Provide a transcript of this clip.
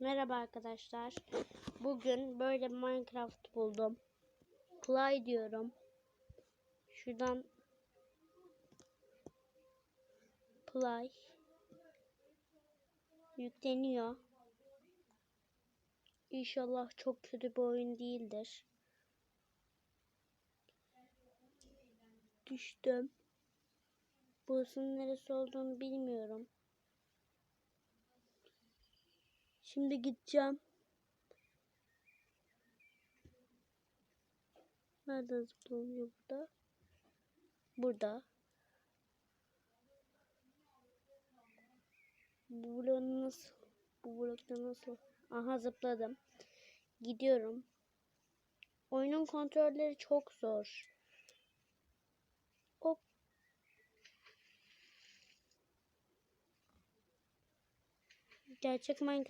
Merhaba arkadaşlar. Bugün böyle Minecraft buldum. Play diyorum. Şuradan Play yükleniyor. İnşallah çok kötü bir oyun değildir. Düştüm. Burasının neresi olduğunu bilmiyorum. Şimdi gideceğim. Nerede zıplanıyor burada? Burada. Bu blok nasıl? Bu blokta nasıl? Aha zıpladım. Gidiyorum. Oyunun kontrolleri çok zor. Hop. Gerçek Minecraft